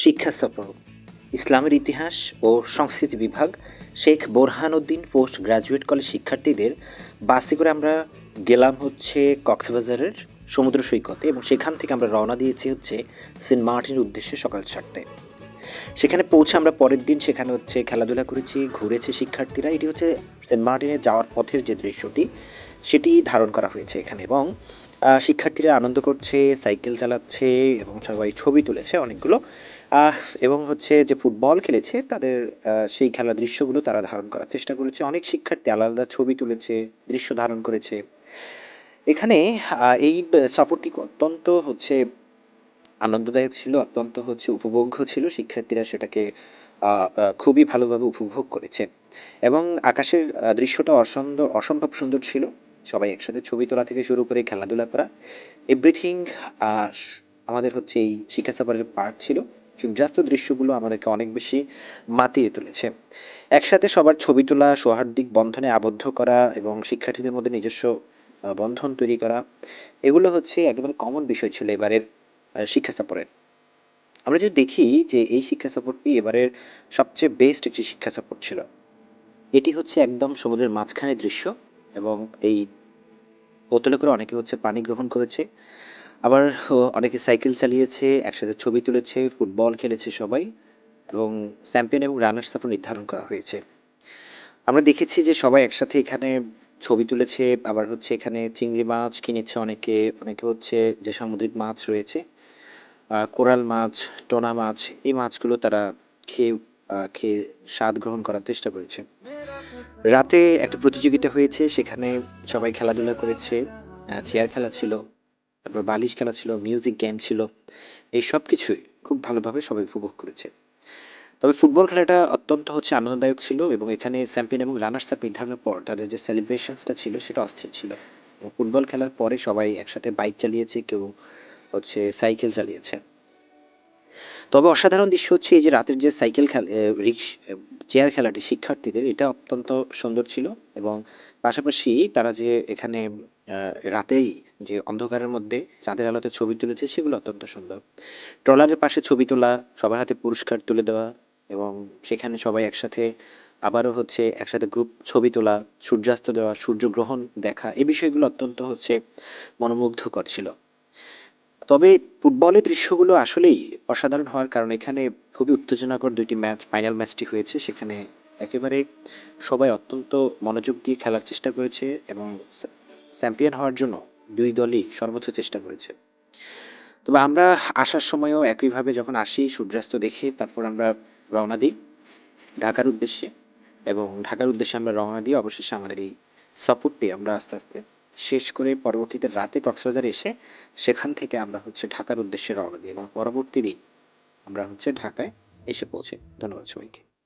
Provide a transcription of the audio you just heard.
শিক্ষা সফর। ইসলামের ইতিহাস ও সংস্কৃতি বিভাগ Sheikh Borhan Uddin post graduate college শিক্ষার্থীদের বাসে করে আমরা গেলাম হচ্ছে কক্সবাজারের সমুদ্র সৈকতে এবং সেখান থেকে আমরা রওনা দিয়েছি হচ্ছে সেন্ট মার্টিনের উদ্দেশ্যে সকাল চারটায় সেখানে পৌঁছে আমরা পরের দিন সেখানে হচ্ছে খেলাধুলা করেছি, ঘুরেছে শিক্ষার্থীরা। এটি হচ্ছে সেন্ট মার্টিনে যাওয়ার পথের যে দৃশ্যটি, সেটি ধারণ করা হয়েছে এখানে এবং শিক্ষার্থীরা আনন্দ করছে, সাইকেল চালাচ্ছে এবং সবাই ছবি তুলেছে অনেকগুলো। এবং হচ্ছে যে ফুটবল খেলেছে, তাদের সেই খেলার দৃশ্যগুলো তারা ধারণ করার চেষ্টা করেছে। অনেক শিক্ষার্থী আলাদা আলাদা ছবি তুলেছে, দৃশ্য ধারণ করেছে। এখানে এই সফরটি অত্যন্ত হচ্ছে আনন্দদায়ক ছিল, অত্যন্ত হচ্ছে উপভোগ্য ছিল। শিক্ষার্থীরা সেটাকে খুবই ভালোভাবে উপভোগ করেছে। এবং আকাশের দৃশ্যটা অসুন্দর, অসম্ভব সুন্দর ছিল। সবাই একসাথে ছবি তোলা থেকে শুরু করে খেলাধুলা করা এভরিথিং আমাদের হচ্ছে এই শিক্ষা সফরের পার্ট ছিল। সূর্যাস্ত দৃশ্যগুলো আমাদেরকে অনেক বেশি মাতিয়ে তুলেছে। একসাথে সবার ছবি তোলা সৌহার্দ্যিক বন্ধনে আবদ্ধ করা এবং শিক্ষার্থীদের মধ্যে নিজস্ব বন্ধন তৈরি করা, এগুলো হচ্ছে একেবারে কমন বিষয় ছিল এবারের শিক্ষা সফরের। আমরা যদি দেখি যে এই শিক্ষা সফরটি এবারের সবচেয়ে বেস্ট একটি শিক্ষা সফর ছিল। এটি হচ্ছে একদম সমুদ্রের মাঝখানে দৃশ্য এবং এই বোতলে করে অনেকে হচ্ছে পানি গ্রহণ করেছে। আবার অনেকে সাইকেল চালিয়েছে, একসাথে ছবি তুলেছে, ফুটবল খেলেছে সবাই এবং চ্যাম্পিয়ন এবং রানার্স আপ নির্ধারণ করা হয়েছে। আমরা দেখেছি যে সবাই একসাথে এখানে ছবি তুলেছে, আবার হচ্ছে এখানে চিংড়ি মাছ কিনেছে অনেকে অনেকে হচ্ছে যে সামুদ্রিক মাছ রয়েছে কোরাল মাছ, টোনা মাছ, এই মাছগুলো তারা খেয়ে খেয়ে স্বাদ গ্রহণ করার চেষ্টা করেছে। রাতে একটা প্রতিযোগিতা হয়েছে, সেখানে সবাই খেলাধুলা করেছে চেয়ার খেলা ছিল তারপর বালিশ খেলা ছিল মিউজিক গেম ছিল, এই সব কিছুই খুব ভালোভাবে সবাই উপভোগ করেছে। তবে ফুটবল খেলাটা অত্যন্ত হচ্ছে আনন্দদায়ক ছিল এবং এখানে চ্যাম্পিয়ন এবং রানার্স আপ নির্ধারণের পর তাদের যে সেলিব্রেশনসটা ছিল সেটা অস্থির ছিল। ফুটবল খেলার পরে সবাই একসাথে বাইক চালিয়েছে, কেউ হচ্ছে সাইকেল চালিয়েছে। তবে অসাধারণ দৃশ্য হচ্ছে এই যে রাতের যে সাইকেল খেলা রিক্স চেয়ার খেলাটি শিক্ষার্থীদের, এটা অত্যন্ত সুন্দর ছিল এবং পাশাপাশি তারা যে এখানে রাতেই যে অন্ধকারের মধ্যে চাঁদের আলোতে ছবি তুলেছে, সেগুলো অত্যন্ত সুন্দর। ট্রলারের পাশে ছবি তোলা, সবার হাতে পুরস্কার তুলে দেওয়া এবং সেখানে সবাই একসাথে আবারও হচ্ছে একসাথে গ্রুপ ছবি তোলা, সূর্যাস্ত দেওয়া, সূর্যগ্রহণ দেখা, এই বিষয়গুলো অত্যন্ত হচ্ছে মনোমুগ্ধকর ছিল। তবে ফুটবলের দৃশ্যগুলো আসলেই অসাধারণ হওয়ার কারণ এখানে খুবই উত্তেজনাকর দুইটি ম্যাচ, ফাইনাল ম্যাচটি হয়েছে, সেখানে একেবারে সবাই অত্যন্ত মনোযোগ দিয়ে খেলার চেষ্টা করেছে এবং চ্যাম্পিয়ন হওয়ার জন্য দুই দলই সর্বোচ্চ চেষ্টা করেছে। তবে আমরা আসার সময়ও একইভাবে যখন আসি, সূর্যাস্ত দেখে তারপর আমরা রওনা দিই ঢাকার উদ্দেশ্যে এবং ঢাকার উদ্দেশ্যে আমরা রওনা দিই অবশেষে আমাদের এই সফরটি আমরা আস্তে আস্তে শেষ করে পরবর্তীতে রাতে কক্সবাজার এসে সেখান থেকে আমরা হচ্ছে ঢাকার উদ্দেশ্যে রওনা দিই এবং পরবর্তী দিন আমরা হচ্ছে ঢাকায় এসে পৌঁছে। ধন্যবাদ সবাইকে।